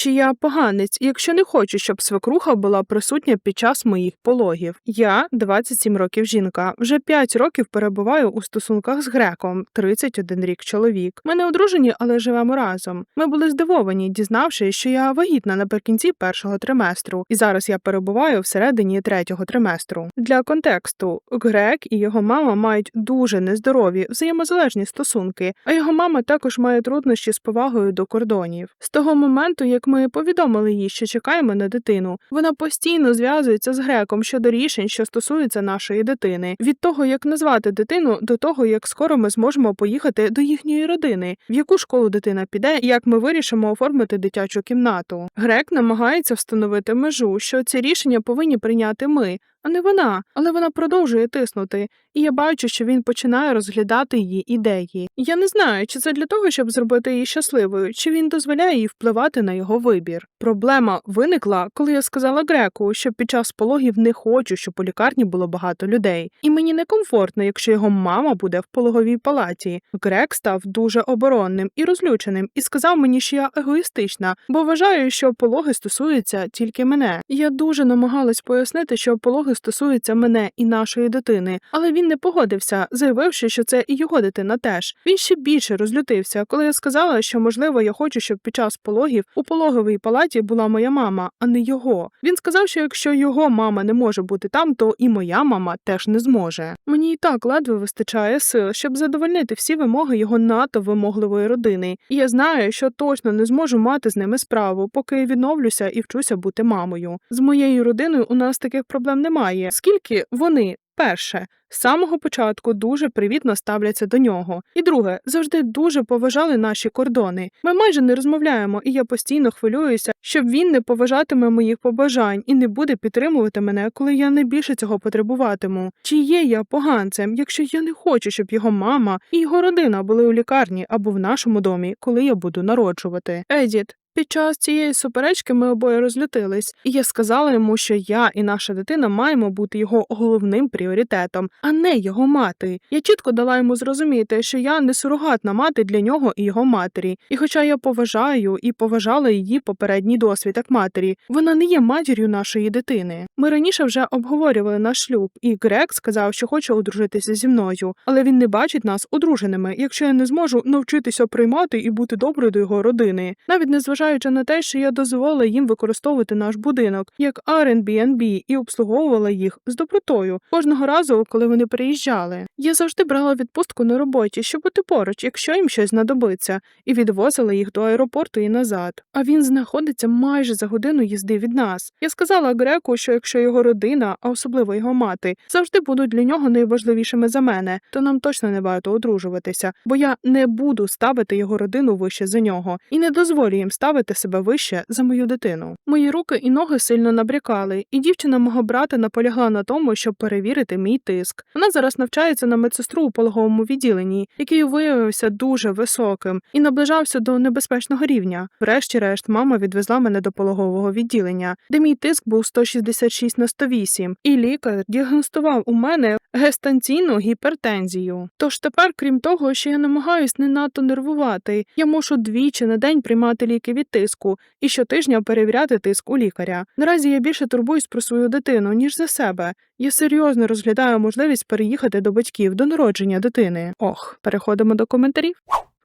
Чи я поганець, якщо не хочу, щоб свекруха була присутня під час моїх пологів? Я 27 років жінка, вже 5 років перебуваю у стосунках з греком, 31 рік чоловік. Ми не одружені, але живемо разом. Ми були здивовані, дізнавшись, що я вагітна наприкінці першого триместру, і зараз я перебуваю всередині третього триместру. Для контексту грек і його мама мають дуже нездорові, взаємозалежні стосунки, а його мама також має труднощі з повагою до кордонів. З того моменту, як ми повідомили їй, що чекаємо на дитину, вона постійно зв'язується з греком щодо рішень, що стосуються нашої дитини, від того, як назвати дитину, до того, як скоро ми зможемо поїхати до їхньої родини, в яку школу дитина піде, як ми вирішимо оформити дитячу кімнату. Грек намагається встановити межу, що ці рішення повинні прийняти ми. А не вона, але вона продовжує тиснути, і я бачу, що він починає розглядати її ідеї. Я не знаю, чи це для того, щоб зробити її щасливою, чи він дозволяє їй впливати на його вибір. Проблема виникла, коли я сказала Греку, що під час пологів не хочу, щоб у лікарні було багато людей, і мені некомфортно, якщо його мама буде в пологовій палаті. Грек став дуже оборонним і розлюченим, і сказав мені, що я егоїстична, бо вважаю, що пологи стосуються тільки мене. Я дуже намагалась пояснити, що пологи стосуються мене і нашої дитини, але він не погодився, заявивши, що це і його дитина теж. Він ще більше розлютився, коли я сказала, що можливо я хочу, щоб під час пологів у пологовій палаті була моя мама, а не його. Він сказав, що якщо його мама не може бути там, то і моя мама теж не зможе. Мені і так ледве вистачає сил, щоб задовольнити всі вимоги його надто вимогливої родини, і я знаю, що точно не зможу мати з ними справу, поки відновлюся і вчуся бути мамою. З моєю родиною у нас таких проблем немає, скільки вони. Перше, з самого початку дуже привітно ставляться до нього. І друге, завжди дуже поважали наші кордони. Ми майже не розмовляємо, і я постійно хвилююся, щоб він не поважатиме моїх побажань і не буде підтримувати мене, коли я найбільше цього потребуватиму. Чи є я поганцем, якщо я не хочу, щоб його мама і його родина були у лікарні або в нашому домі, коли я буду народжувати? Едіт, під час цієї суперечки ми обоє розлютились, і я сказала йому, що я і наша дитина маємо бути його головним пріоритетом, а не його мати. Я чітко дала йому зрозуміти, що я не сурогатна мати для нього і його матері. І хоча я поважаю і поважала її попередній досвід як матері, вона не є матір'ю нашої дитини. Ми раніше вже обговорювали наш шлюб, і Грек сказав, що хоче одружитися зі мною, але він не бачить нас одруженими, якщо я не зможу навчитися приймати і бути доброю до його родини, навіть незважаючи на те, що я дозволила їм використовувати наш будинок як Airbnb і обслуговувала їх з добротою кожного разу, коли вони приїжджали. Я завжди брала відпустку на роботі, щоб бути поруч, якщо їм щось знадобиться, і відвозила їх до аеропорту і назад. А він знаходиться майже за годину їзди від нас. Я сказала Греку, що якщо його родина, а особливо його мати, завжди будуть для нього найважливішими за мене, то нам точно не варто одружуватися, бо я не буду ставити його родину вище за нього і не дозволю їм ставити себе вище за мою дитину. Мої руки і ноги сильно набрякали, і дівчина мого брата наполягла на тому, щоб перевірити мій тиск. Вона зараз навчається на медсестру у пологовому відділенні, який виявився дуже високим і наближався до небезпечного рівня. Врешті-решт, мама відвезла мене до пологового відділення, де мій тиск був 166 на 108, і лікар діагностував у мене гестанційну гіпертензію. Тож тепер, крім того, що я намагаюсь не надто нервувати, я мушу двічі на день приймати ліки від тиску і щотижня перевіряти тиск у лікаря. Наразі я більше турбуюсь про свою дитину, ніж за себе. Я серйозно розглядаю можливість переїхати до батьків до народження дитини. Ох, переходимо до коментарів.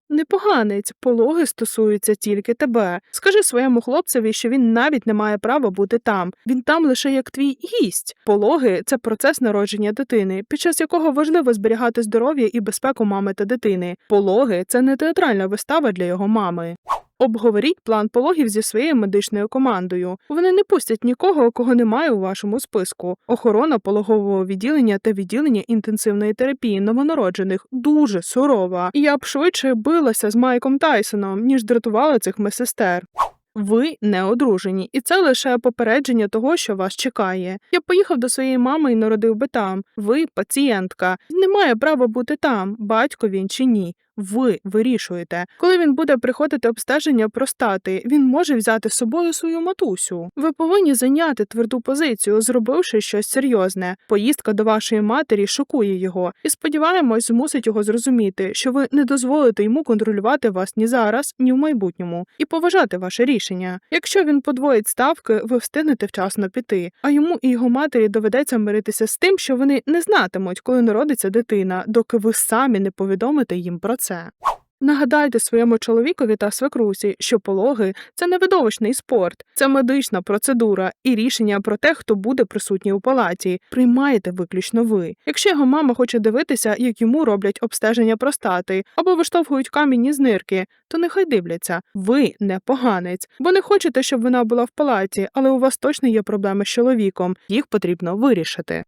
Непоганець, пологи стосуються тільки тебе. Скажи своєму хлопцеві, що він навіть не має права бути там. Він там лише як твій гість. Пологи це процес народження дитини, під час якого важливо зберігати здоров'я і безпеку мами та дитини. Пологи це не театральна вистава для його мами. Обговоріть план пологів зі своєю медичною командою. Вони не пустять нікого, кого немає у вашому списку. Охорона пологового відділення та відділення інтенсивної терапії новонароджених дуже сурова. Я б швидше билася з Майком Тайсоном, ніж дратувала цих медсестер. Ви не одружені, і це лише попередження того, що вас чекає. Я поїхав до своєї мами і народив би там. Ви пацієнтка. Він не має права бути там, батько він чи ні. Ви вирішуєте. Коли він буде приходити обстеження простати, він може взяти з собою свою матусю. Ви повинні зайняти тверду позицію, зробивши щось серйозне. Поїздка до вашої матері шокує його, і сподіваємось, змусить його зрозуміти, що ви не дозволите йому контролювати вас ні зараз, ні в майбутньому, і поважати ваше рішення. Якщо він подвоїть ставки, ви встигнете вчасно піти. А йому і його матері доведеться миритися з тим, що вони не знатимуть, коли народиться дитина, доки ви самі не повідомите їм про це. Нагадайте своєму чоловікові та свекрусі, що пологи це не видовищний спорт, це медична процедура, і рішення про те, хто буде присутній у палаті, приймаєте виключно ви. Якщо його мама хоче дивитися, як йому роблять обстеження простати або виштовхують камінні з нирки, то нехай дивляться. Ви не поганець, бо не хочете, щоб вона була в палаті, але у вас точно є проблеми з чоловіком. Їх потрібно вирішити.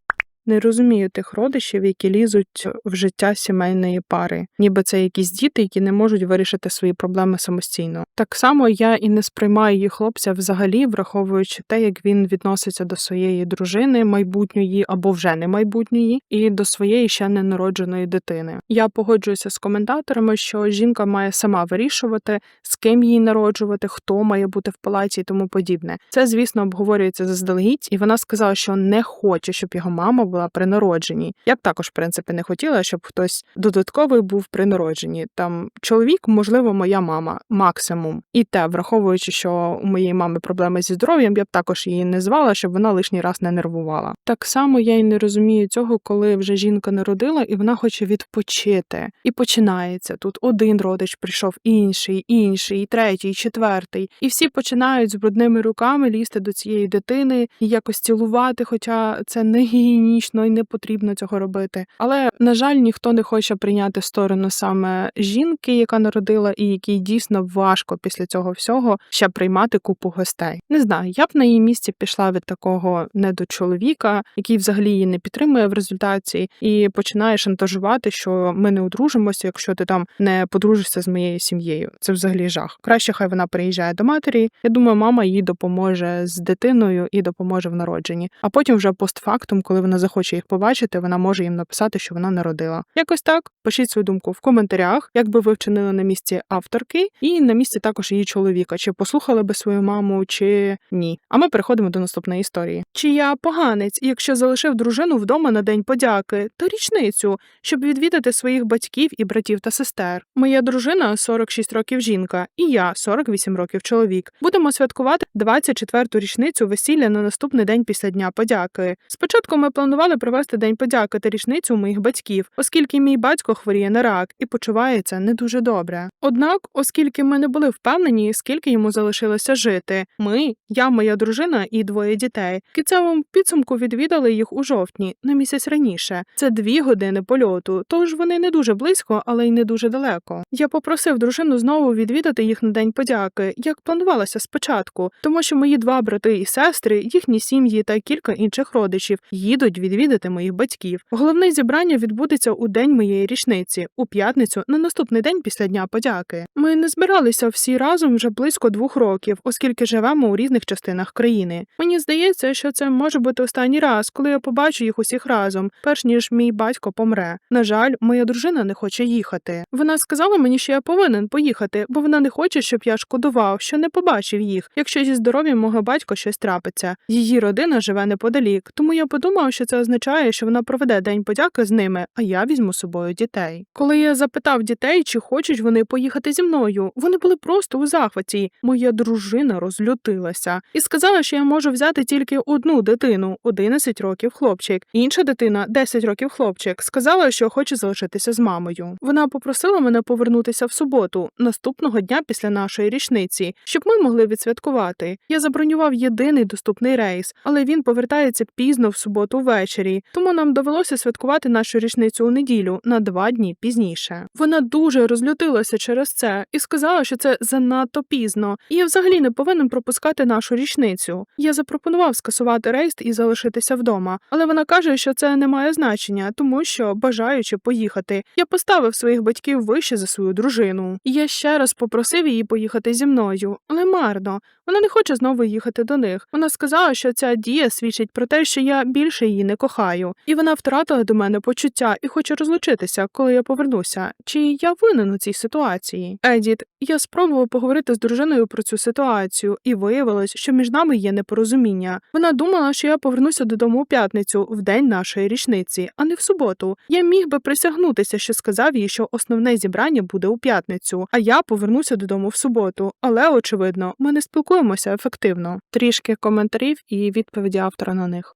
Не розумію тих родичів, які лізуть в життя сімейної пари, ніби це якісь діти, які не можуть вирішити свої проблеми самостійно. Так само я і не сприймаю її хлопця взагалі, враховуючи те, як він відноситься до своєї дружини майбутньої або вже не майбутньої, і до своєї ще ненародженої дитини. Я погоджуюся з коментаторами, що жінка має сама вирішувати, з ким її народжувати, хто має бути в палаті і тому подібне. Це, звісно, обговорюється заздалегідь, і вона сказала, що не хоче, щоб його мама була при народженні. Я б також, в принципі, не хотіла, щоб хтось додатковий був при народженні. Там чоловік, можливо, моя мама, максимум. І те, враховуючи, що у моєї мами проблеми зі здоров'ям, я б також її не звала, щоб вона лишній раз не нервувала. Так само я й не розумію цього, коли вже жінка народила і вона хоче відпочити. І починається тут один родич прийшов, інший, інший, третій, четвертий, і всі починають з брудними руками лізти до цієї дитини і якось цілувати, хоча це не гігієнічно і не потрібно цього робити. Але на жаль, ніхто не хоче прийняти сторону саме жінки, яка народила, і якій дійсно важко після цього всього ще приймати купу гостей. Не знаю, я б на її місці пішла від такого недочоловіка, який взагалі її не підтримує в результаті, і починає шантажувати, що ми не одружимося, якщо ти там не подружишся з моєю сім'єю. Це взагалі жах. Краще хай вона приїжджає до матері. Я думаю, мама їй допоможе з дитиною і допоможе в народженні. А потім, вже постфактум, коли вона захоче їх побачити, вона може їм написати, що вона народила. Якось так. Пишіть свою думку в коментарях, як би ви вчинили на місці авторки, і на місці також її чоловіка, чи послухали би свою маму, чи ні. А ми переходимо до наступної історії. Чи я поганець, якщо залишив дружину вдома на день подяки та річницю, щоб відвідати своїх батьків і братів та сестер? Моя дружина 46 років жінка, і я 48 років чоловік. Будемо святкувати 24-ту річницю весілля на наступний день після дня подяки. Спочатку ми планували провести день подяки та річницю моїх батьків, оскільки мій батько хворіє на рак і почувається не дуже добре. Однак, оскільки ми не були впевнені, скільки йому залишилося жити, ми, я, моя дружина і двоє дітей, кінцевому підсумку відвідали їх у жовтні, на місяць раніше. Це дві години польоту, тож вони не дуже близько, але й не дуже далеко. Я попросив дружину знову відвідати їх на день подяки, як планувалося спочатку, тому що мої два брати і сестри, їхні сім'ї та кілька інших родичів їдуть відвідати моїх батьків. Головне зібрання відбудеться у день моєї річниці, у п'ятницю, на наступний день після дня подяки. Ми не збиралися всі разом вже близько двох років, оскільки живемо у різних частинах країни. Мені здається, що це може бути останній раз, коли я побачу їх усіх разом, перш ніж мій батько помре. На жаль, моя дружина не хоче їхати. Вона сказала мені, що я повинен поїхати, бо вона не хоче, щоб я шкодував, що не побачив їх, якщо зі здоров'ям мого батька щось трапиться. Її родина живе неподалік, тому я подумав, що це означає, що вона проведе день подяки з ними, а я візьму з собою дітей. Коли я запитав дітей, чи хочуть вони поїхати зі мною, вони були просто у захваті. Моя дружина розлютилася і сказала, що я можу взяти тільки одну дитину 11 років хлопчик. Інша дитина 10 років хлопчик. Сказала, що хоче залишитися з мамою. Вона попросила мене повернутися в суботу, наступного дня після нашої річниці, щоб ми могли відсвяткувати. Я забронював єдиний доступний рейс, але він повертається пізно в суботу ввечері, тому нам довелося святкувати нашу річницю у неділю на два дні пізніше. Вона дуже розлютилася через це і сказала, що це занадто пізно, і я взагалі не повинен пропускати нашу річницю. Я запропонував скасувати рейс і залишитися вдома, але вона каже, що це не має значення, тому що, бажаючи поїхати, я поставив своїх батьків вище за свою дружину. Я ще раз попросив її поїхати зі мною, але марно. Вона не хоче знову їхати до них. Вона сказала, що ця дія свідчить про те, що я більше її не кохаю, і вона втратила до мене почуття і хоче розлучитися, коли я повернуся. Чи я винен у цій ситуації? Едіт, я спробував поговорити з дружиною про цю ситуацію, і виявилось, що між нами є непорозуміння. Вона думала, що я повернуся додому у п'ятницю, в день нашої річниці, а не в суботу. Я міг би присягнутися, що сказав їй, що основне зібрання буде у п'ятницю, а я повернуся додому в суботу. Але очевидно, ми не спілкуємося ефективно. Трішки коментарів і відповіді автора на них.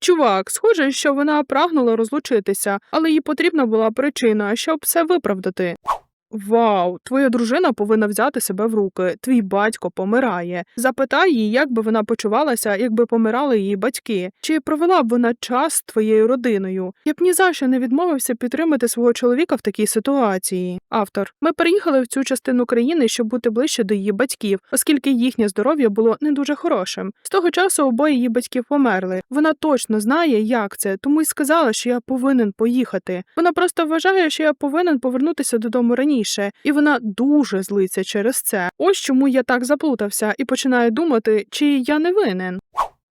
Чувак, схоже, що вона прагнула розлучитися, але їй потрібна була причина, щоб все виправдати. Вау, твоя дружина повинна взяти себе в руки. Твій батько помирає. Запитай її, як би вона почувалася, якби помирали її батьки. Чи провела б вона час з твоєю родиною? Я б ні за що не відмовився підтримати свого чоловіка в такій ситуації. Автор, ми переїхали в цю частину країни, щоб бути ближче до її батьків, оскільки їхнє здоров'я було не дуже хорошим. З того часу обоє її батьків померли. Вона точно знає, як це, тому й сказала, що я повинен поїхати. Вона просто вважає, що я повинен повернутися додому раніше, і вона дуже злиться через це. Ось чому я так заплутався і починаю думати, чи я не винен.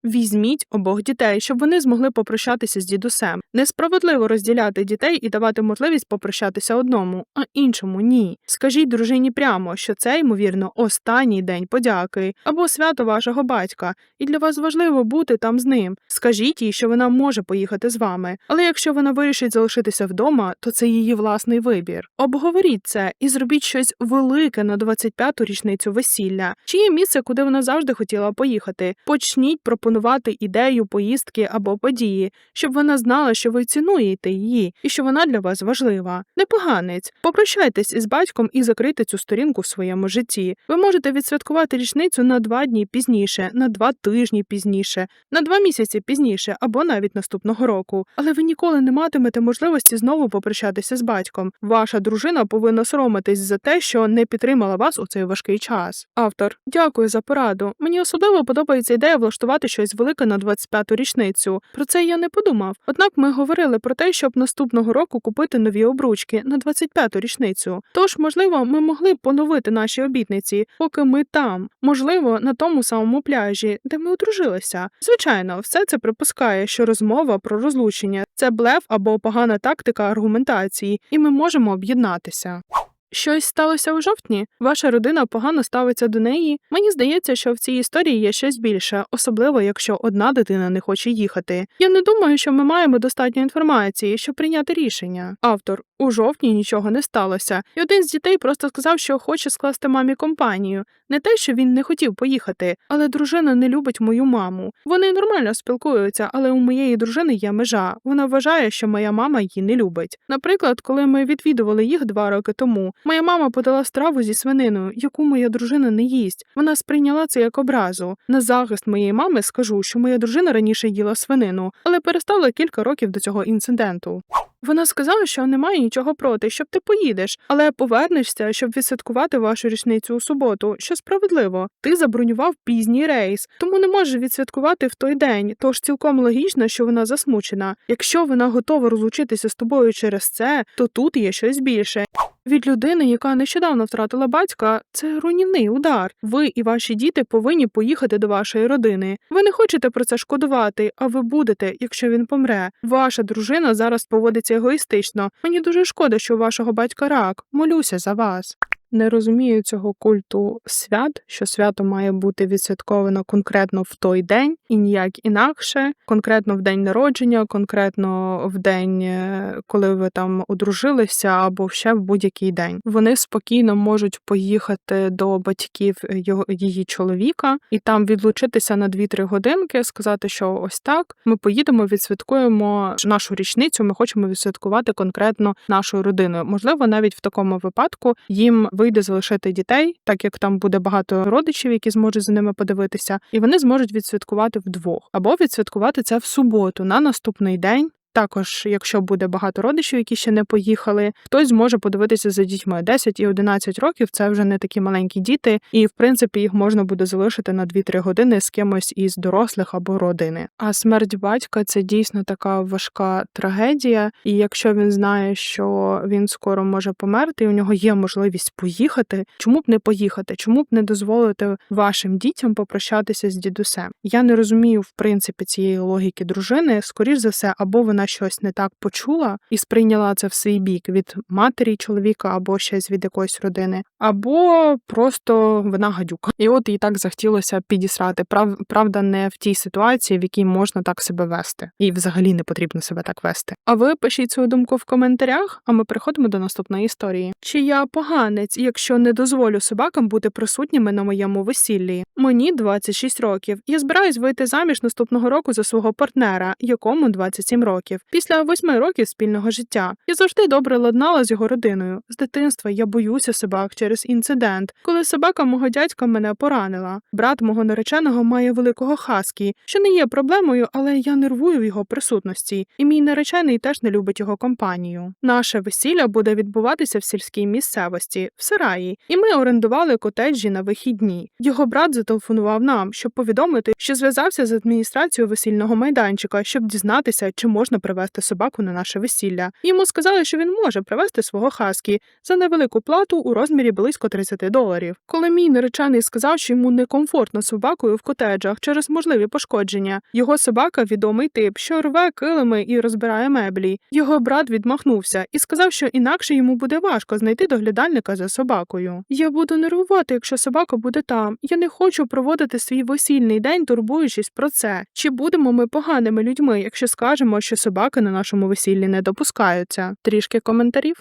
Візьміть обох дітей, щоб вони змогли попрощатися з дідусем. Несправедливо розділяти дітей і давати можливість попрощатися одному, а іншому ні. Скажіть дружині прямо, що це, ймовірно, останній день подяки або свято вашого батька, і для вас важливо бути там з ним. Скажіть їй, що вона може поїхати з вами, але якщо вона вирішить залишитися вдома, то це її власний вибір. Обговоріть це і зробіть щось велике на 25-ту річницю весілля. Чи є місце, куди вона завжди хотіла поїхати? Почніть пропонувати ідею поїздки або події, щоб вона знала, що ви цінуєте її і що вона для вас важлива. Непоганець, попрощайтесь із батьком і закрийте цю сторінку в своєму житті. Ви можете відсвяткувати річницю на два дні пізніше, на два тижні пізніше, на два місяці пізніше або навіть наступного року. Але ви ніколи не матимете можливості знову попрощатися з батьком. Ваша дружина повинна соромитись за те, що не підтримала вас у цей важкий час. Автор, дякую за пораду. Мені особливо подобається ідея влаштувати щось велике на 25-ту річницю. Про це я не подумав. Однак ми говорили про те, щоб наступного року купити нові обручки на 25-ту річницю. Тож, можливо, ми могли б поновити наші обітниці, поки ми там, можливо, на тому самому пляжі, де ми одружилися. Звичайно, все це припускає, що розмова про розлучення це блеф або погана тактика аргументації, і ми можемо об'єднатися. Щось сталося у жовтні. Ваша родина погано ставиться до неї. Мені здається, що в цій історії є щось більше, особливо якщо одна дитина не хоче їхати. Я не думаю, що ми маємо достатньо інформації, щоб прийняти рішення. Автор у жовтні нічого не сталося, і один з дітей просто сказав, що хоче скласти мамі компанію. Не те, що він не хотів поїхати, але дружина не любить мою маму. Вони нормально спілкуються, але у моєї дружини є межа. Вона вважає, що моя мама її не любить. Наприклад, коли ми відвідували їх два роки тому, моя мама подала страву зі свининою, яку моя дружина не їсть. Вона сприйняла це як образу. На захист моєї мами скажу, що моя дружина раніше їла свинину, але перестала кілька років до цього інциденту. Вона сказала, що немає нічого проти, щоб ти поїдеш, але повернешся, щоб відсвяткувати вашу річницю у суботу, що справедливо. Ти забронював пізній рейс, тому не можеш відсвяткувати в той день. Тож цілком логічно, що вона засмучена. Якщо вона готова розлучитися з тобою через це, то тут є щось більше. Від людини, яка нещодавно втратила батька, це руйнівний удар. Ви і ваші діти повинні поїхати до вашої родини. Ви не хочете про це шкодувати, а ви будете, якщо він помре. Ваша дружина зараз поводиться егоїстично. Мені дуже шкода, що у вашого батька рак. Молюся за вас. Не розумію цього культу свят, що свято має бути відсвятковано конкретно в той день і ніяк інакше, конкретно в день народження, конкретно в день, е, коли ви там одружилися, або ще в будь-який день. Вони спокійно можуть поїхати до батьків його її чоловіка і там відлучитися на 2-3 годинки, сказати, що ось так ми поїдемо, відсвяткуємо нашу річницю. Ми хочемо відсвяткувати конкретно нашою родиною. Можливо, навіть в такому випадку їм вийде залишити дітей, так як там буде багато родичів, які зможуть за ними подивитися, і вони зможуть відсвяткувати вдвох або відсвяткувати це в суботу на наступний день. Також, якщо буде багато родичів, які ще не поїхали, хтось зможе подивитися за дітьми. 10 і 11 років це вже не такі маленькі діти, і в принципі їх можна буде залишити на 2-3 години з кимось із дорослих або родини. А смерть батька це дійсно така важка трагедія. І якщо він знає, що він скоро може померти, і у нього є можливість поїхати, чому б не поїхати? Чому б не дозволити вашим дітям попрощатися з дідусем? Я не розумію в принципі цієї логіки дружини. Скоріш за все, або вона щось не так почула і сприйняла це в свій бік від матері чоловіка, або щось від якоїсь родини, або просто вона гадюка. І от їй так захотілося підісрати. Прав, правда, не в тій ситуації, в якій можна так себе вести, і взагалі не потрібно себе так вести. А ви пишіть свою думку в коментарях, а ми переходимо до наступної історії. Чи я поганець, якщо не дозволю собакам бути присутніми на моєму весіллі? Мені 26 років. Я збираюсь вийти заміж наступного року за свого партнера, якому 27 років. Після 8 років спільного життя. Я завжди добре ладнала з його родиною. З дитинства я боюся собак через інцидент, коли собака мого дядька мене поранила. Брат мого нареченого має великого хаскі, що не є проблемою, але я нервую в його присутності, і мій наречений теж не любить його компанію. Наше весілля буде відбуватися в сільській місцевості, в сараї, і ми орендували котеджі на вихідні. Його брат зателефонував нам, щоб повідомити, що зв'язався з адміністрацією весільного майданчика, щоб дізнатися, чи можна привезти собаку на наше весілля. Йому сказали, що він може привезти свого хаскі за невелику плату у розмірі близько 30 доларів. Коли мій наречений сказав, що йому некомфортно собакою в котеджах через можливі пошкодження, його собака відомий тип, що рве килими і розбирає меблі. Його брат відмахнувся і сказав, що інакше йому буде важко знайти доглядальника за собакою. Я буду нервувати, якщо собака буде там. Я не хочу проводити свій весільний день, турбуючись про це. Чи будемо ми поганими людьми, якщо скажемо, що собаки на нашому весіллі не допускаються? Трішки коментарів.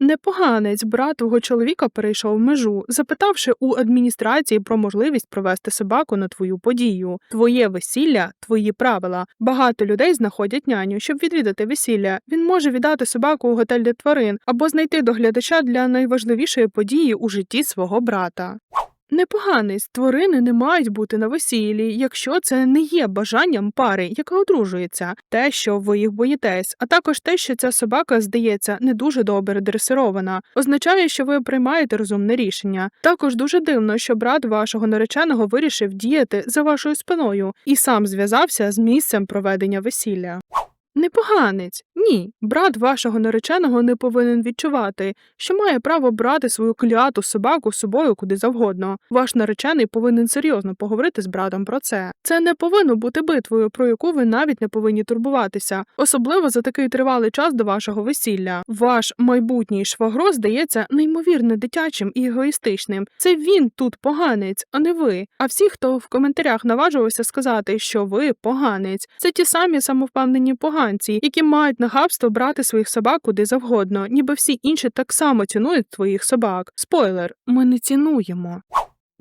Непоганець брат твого чоловіка перейшов межу, запитавши у адміністрації про можливість провести собаку на твою подію. Твоє весілля, твої правила. Багато людей знаходять няню, щоб відвідати весілля. Він може віддати собаку у готель для тварин або знайти доглядача для найважливішої події у житті свого брата. Непоганець тварини не мають бути на весіллі, якщо це не є бажанням пари, яка одружується, те, що ви їх боїтесь, а також те, що ця собака здається не дуже добре дресирована, означає, що ви приймаєте розумне рішення. Також дуже дивно, що брат вашого нареченого вирішив діяти за вашою спиною і сам зв'язався з місцем проведення весілля. Непоганець. Ні, брат вашого нареченого не повинен відчувати, що має право брати свою кляту собаку з собою куди завгодно. Ваш наречений повинен серйозно поговорити з братом про це. Це не повинно бути битвою, про яку ви навіть не повинні турбуватися, особливо за такий тривалий час до вашого весілля. Ваш майбутній швагро здається неймовірно дитячим і егоїстичним. Це він тут поганець, а не ви. А всі, хто в коментарях наважувався сказати, що ви поганець, це ті самі самовпевнені поганці, які мають нахабство брати своїх собак куди завгодно, ніби всі інші так само цінують твоїх собак. Спойлер, ми не цінуємо.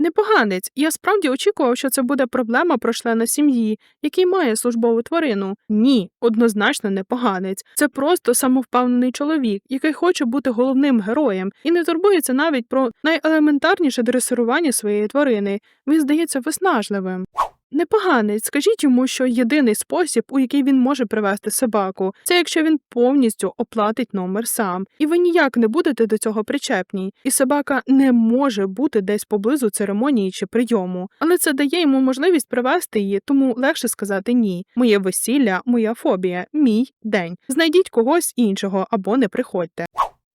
Непоганець, я справді очікував, що це буде проблема про члена сім'ї, який має службову тварину. Ні, однозначно не поганець. Це просто самовпевнений чоловік, який хоче бути головним героєм і не турбується навіть про найелементарніше дресирування своєї тварини. Він здається виснажливим. Непоганець, скажіть йому, що єдиний спосіб, у який він може привести собаку, це якщо він повністю оплатить номер сам, і ви ніяк не будете до цього причепні, і собака не може бути десь поблизу церемонії чи прийому, але це дає йому можливість привести її, тому легше сказати ні. Моє весілля, моя фобія, мій день. Знайдіть когось іншого або не приходьте.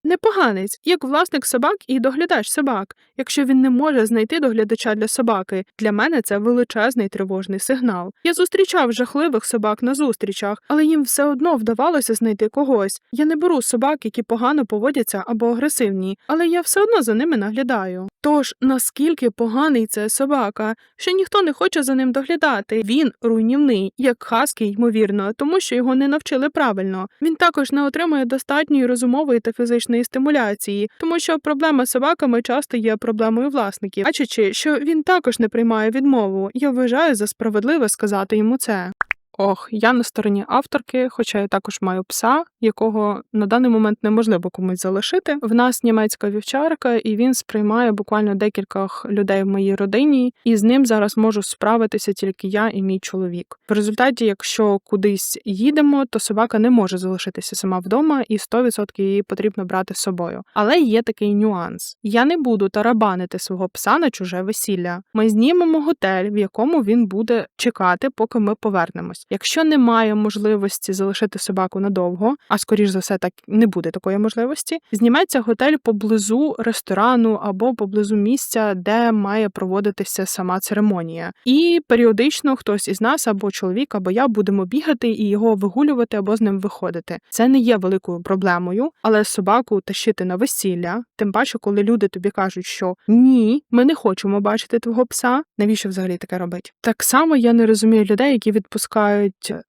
Непоганець, як власник собак і доглядач собак. Якщо він не може знайти доглядача для собаки, для мене це величезний тривожний сигнал. Я зустрічав жахливих собак на зустрічах, але їм все одно вдавалося знайти когось. Я не беру собак, які погано поводяться або агресивні, але я все одно за ними наглядаю. Тож наскільки поганий це собака, що ніхто не хоче за ним доглядати. Він руйнівний, як хаски, ймовірно, тому що його не навчили правильно. Він також не отримує достатньої розумової та фізичної стимуляції, тому що проблема з собаками часто є проблемою власників, бачачи, що він також не приймає відмову. Я вважаю за справедливе сказати йому це. Ох, я на стороні авторки, хоча я також маю пса, якого на даний момент неможливо комусь залишити. В нас німецька вівчарка, і він сприймає буквально декількох людей в моїй родині, і з ним зараз можу справитися тільки я і мій чоловік. В результаті, якщо кудись їдемо, то собака не може залишитися сама вдома, і 100% її потрібно брати з собою. Але є такий нюанс: я не буду тарабанити свого пса на чуже весілля. Ми знімемо готель, в якому він буде чекати, поки ми повернемось. Якщо немає можливості залишити собаку надовго, а скоріш за все, так не буде такої можливості, зніметься готель поблизу ресторану або поблизу місця, де має проводитися сама церемонія. І періодично хтось із нас, або чоловік, або я будемо бігати і його вигулювати або з ним виходити. Це не є великою проблемою, але собаку тащити на весілля, тим паче, коли люди тобі кажуть, що ні, ми не хочемо бачити твого пса. Навіщо взагалі таке робить? Так само я не розумію людей, які відпускають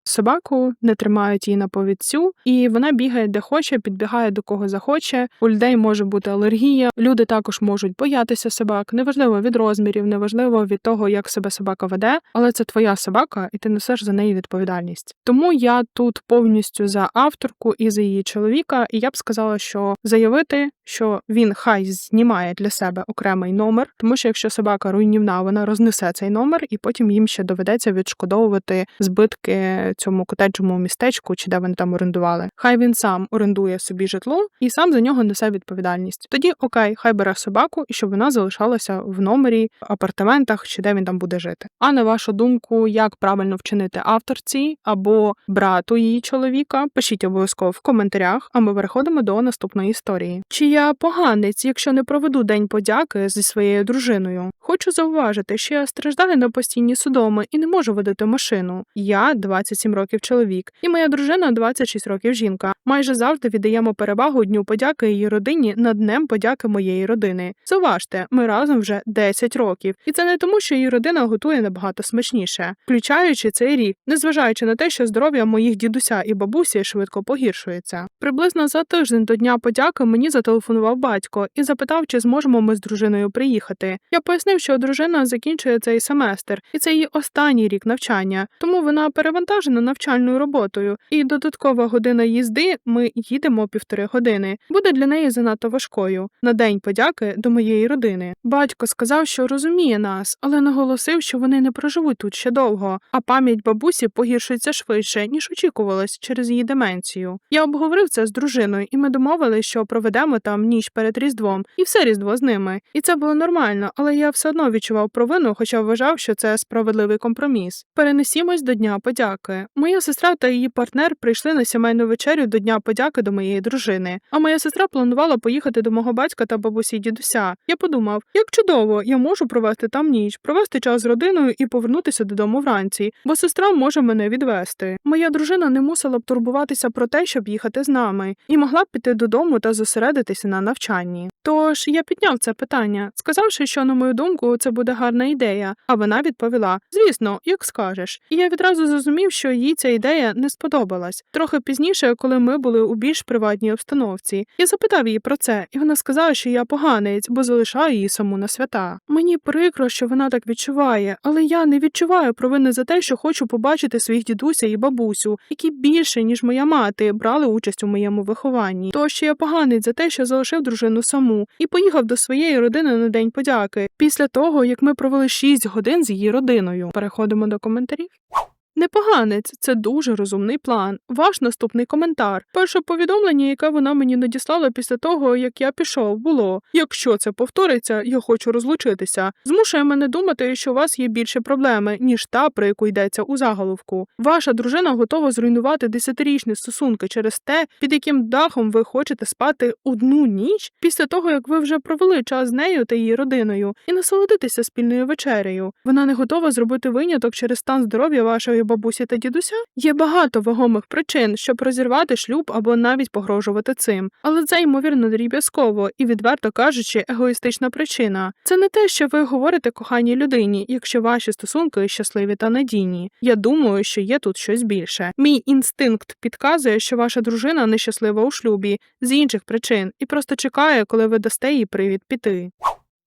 собаку, не тримають її на повідцю, і вона бігає де хоче, підбігає до кого захоче. У людей може бути алергія. Люди також можуть боятися собак. Неважливо від розмірів, неважливо від того, як себе собака веде, але це твоя собака, і ти несеш за неї відповідальність. Тому я тут повністю за авторку і за її чоловіка, і я б сказала, що заявити, що він хай знімає для себе окремий номер, тому що якщо собака руйнівна, вона рознесе цей номер, і потім їм ще доведеться відшкодовувати збитки цьому котеджому містечку, чи де вони там орендували. Хай він сам орендує собі житло і сам за нього несе відповідальність. Тоді окей, хай бере собаку і щоб вона залишалася в номері, апартаментах чи де він там буде жити. А на вашу думку, як правильно вчинити авторці або брату її чоловіка? Пишіть обов'язково в коментарях, а ми переходимо до наступної історії. Чи я поганець, якщо не проведу день подяки зі своєю дружиною? Хочу зауважити, що я страждаю на постійні судоми і не можу водити машину. Я 27 років чоловік, і моя дружина 26 років жінка. Майже завжди віддаємо перевагу дню подяки її родині над днем подяки моєї родини. Зауважте, ми разом вже 10 років, і це не тому, що її родина готує набагато смачніше, включаючи цей рік, незважаючи на те, що здоров'я моїх дідуся і бабусі швидко погіршується. Приблизно за тиждень до дня подяки мені зателефонував батько і запитав, чи зможемо ми з дружиною приїхати. Я пояснив, що дружина закінчує цей семестр, і це її останній рік навчання, тому вона перевантажена навчальною роботою, і додаткова година їзди ми їдемо півтори години. Буде для неї занадто важкою на день подяки до моєї родини. Батько сказав, що розуміє нас, але наголосив, що вони не проживуть тут ще довго, а пам'ять бабусі погіршується швидше ніж очікувалось через її деменцію. Я обговорив це з дружиною, і ми домовились, що проведемо там ніч перед різдвом, і все різдво з ними. І це було нормально, але я все одно відчував провину, хоча вважав, що це справедливий компроміс. Перенесімось до дня подяки. Моя сестра та її партнер прийшли на сімейну вечерю до дня подяки до моєї дружини. А моя сестра планувала поїхати до мого батька та бабусі дідуся. Я подумав, як чудово, я можу провести там ніч, провести час з родиною і повернутися додому вранці, бо сестра може мене відвести. Моя дружина не мусила б турбуватися про те, щоб їхати з нами, і могла б піти додому та зосередитися на навчанні. Тож я підняв це питання, сказавши, що на мою думку це буде гарна ідея. А вона відповіла: Звісно, як скажеш. І я відразу зрозумів, що їй ця ідея не сподобалась. Трохи пізніше, коли ми були у більш приватній обстановці, я запитав її про це, і вона сказала, що я поганець, бо залишаю її саму на свята. Мені прикро, що вона так відчуває, але я не відчуваю провини за те, що хочу побачити своїх дідуся і бабусю, які більше ніж моя мати брали участь у моєму вихованні. То що я поганець за те, що залишив дружину саму і поїхав до своєї родини на день подяки після того, як ми провели 6 годин з її родиною. Переходимо до коментарів. Непоганець, це дуже розумний план. Ваш наступний коментар. Перше повідомлення, яке вона мені надіслала після того, як я пішов, було: якщо це повториться, я хочу розлучитися. Змушує мене думати, що у вас є більше проблеми, ніж та, про яку йдеться у заголовку. Ваша дружина готова зруйнувати десятирічні стосунки через те, під яким дахом ви хочете спати одну ніч після того, як ви вже провели час з нею та її родиною, і насолодитися спільною вечерею. Вона не готова зробити виняток через стан здоров'я вашої бабусі та дідуся? Є багато вагомих причин, щоб розірвати шлюб або навіть погрожувати цим, але це ймовірно дріб'язково і, відверто кажучи, егоїстична причина. Це не те, що ви говорите коханій людині, якщо ваші стосунки щасливі та надійні. Я думаю, що є тут щось більше. Мій інстинкт підказує, що ваша дружина нещаслива у шлюбі з інших причин і просто чекає, коли ви дасте їй привід піти.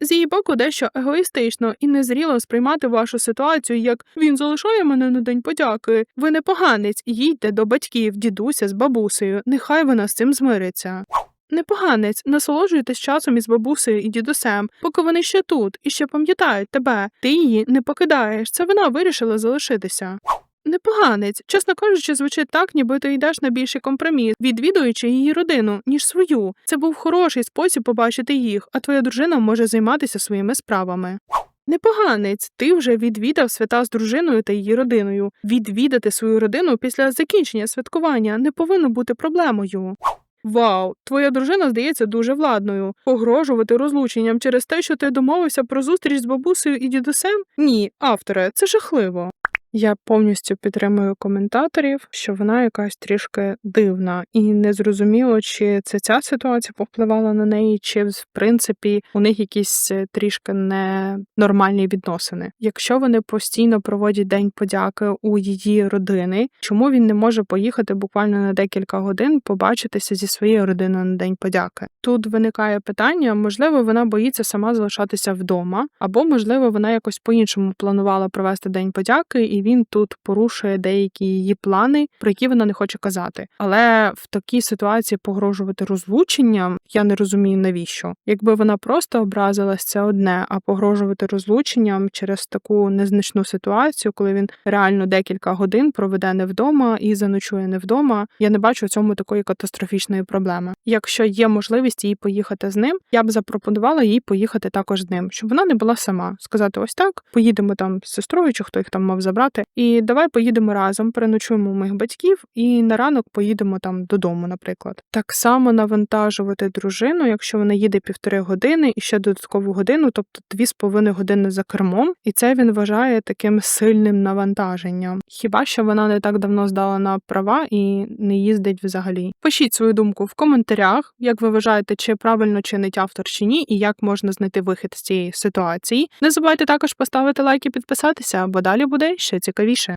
З її боку дещо егоїстично і незріло сприймати вашу ситуацію як він залишає мене на день подяки. Ви не поганець, їдьте до батьків, дідуся з бабусею. Нехай вона з цим змириться. Непоганець, насолоджуйтесь часом із бабусею і дідусем, поки вони ще тут і ще пам'ятають тебе. Ти її не покидаєш. Це вона вирішила залишитися. Непоганець, чесно кажучи, звучить так, ніби ти йдеш на більший компроміс, відвідуючи її родину, ніж свою. Це був хороший спосіб побачити їх, а твоя дружина може займатися своїми справами. Непоганець, ти вже відвідав свята з дружиною та її родиною. Відвідати свою родину після закінчення святкування не повинно бути проблемою. Вау, твоя дружина здається дуже владною. Погрожувати розлученням через те, що ти домовився про зустріч з бабусею і дідусем? Ні, авторе, це жахливо. Я повністю підтримую коментаторів, що вона якась трішки дивна, і не зрозуміло, чи це ця ситуація повпливала на неї, чи в принципі у них якісь е, трішки ненормальні відносини. Якщо вони постійно проводять день подяки у її родини, чому він не може поїхати буквально на декілька годин побачитися зі своєю родиною на день подяки? Тут виникає питання: можливо, вона боїться сама залишатися вдома, або можливо, вона якось по-іншому планувала провести день подяки, і він тут порушує деякі її плани, про які вона не хоче казати. Але в такій ситуації погрожувати розлученням я не розумію навіщо. Якби вона просто образилась, це одне, а погрожувати розлученням через таку незначну ситуацію, коли він реально декілька годин проведе не вдома і заночує не вдома. Я не бачу в цьому такої катастрофічної проблеми. Якщо є можливість їй поїхати з ним, я б запропонувала їй поїхати також з ним, щоб вона не була сама. Сказати: ось так, поїдемо там з сестрою, чи хто їх там мав забрати, і давай поїдемо разом, переночуємо у моїх батьків, і на ранок поїдемо там додому, наприклад. Так само навантажувати дружину, якщо вона їде півтори години і ще додаткову годину, тобто дві з половиною години за кермом, і це він вважає таким сильним навантаженням. Хіба що вона не так давно здала на права і не їздить взагалі? Пишіть свою думку в коментарях, як ви вважаєте, чи правильно чинить автор чи ні, і як можна знайти вихід з цієї ситуації. Не забувайте також поставити лайк і підписатися, бо далі буде ще цікавіше.